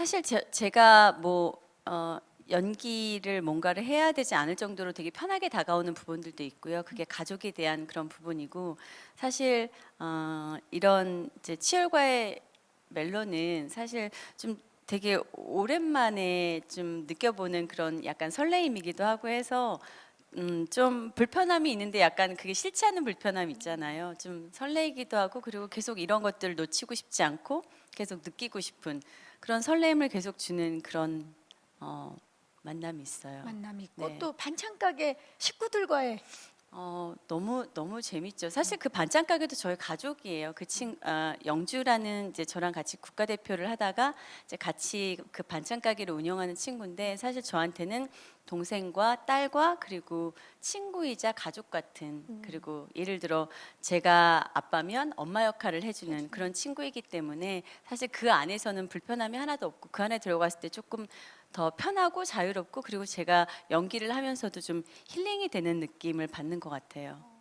사실 제, 제가 뭐 어, 연기를 뭔가를 해야 되지 않을 정도로 되게 편하게 다가오는 부분들도 있고요. 그게 가족에 대한 그런 부분이고 사실 어, 이런 이제 치열과의 멜로는 사실 좀 되게 오랜만에 좀 느껴보는 그런 약간 설레임이기도 하고 해서 음, 좀 불편함이 있는데 약간 그게 싫지 않은 불편함 있잖아요. 좀 설레이기도 하고 그리고 계속 이런 것들을 놓치고 싶지 않고 계속 느끼고 싶은 그런 설레임을 계속 주는 그런 어, 만남이 있어요. 만남이 있고 네. 또 반찬 가게 식구들과의 어, 너무 너무 재밌죠. 사실 그 반찬 가게도 저희 가족이에요. 그 친, 아, 영주라는 이제 저랑 같이 국가대표를 하다가 이제 같이 그 반찬 가게를 운영하는 친구인데 사실 저한테는 동생과 딸과 그리고 친구이자 가족 같은 그리고 예를 들어 제가 아빠면 엄마 역할을 해주는 그런 친구이기 때문에 사실 그 안에서는 불편함이 하나도 없고 그 안에 들어갔을 때 조금 더 편하고 자유롭고 그리고 제가 연기를 하면서도 좀 힐링이 되는 느낌을 받는 것 같아요.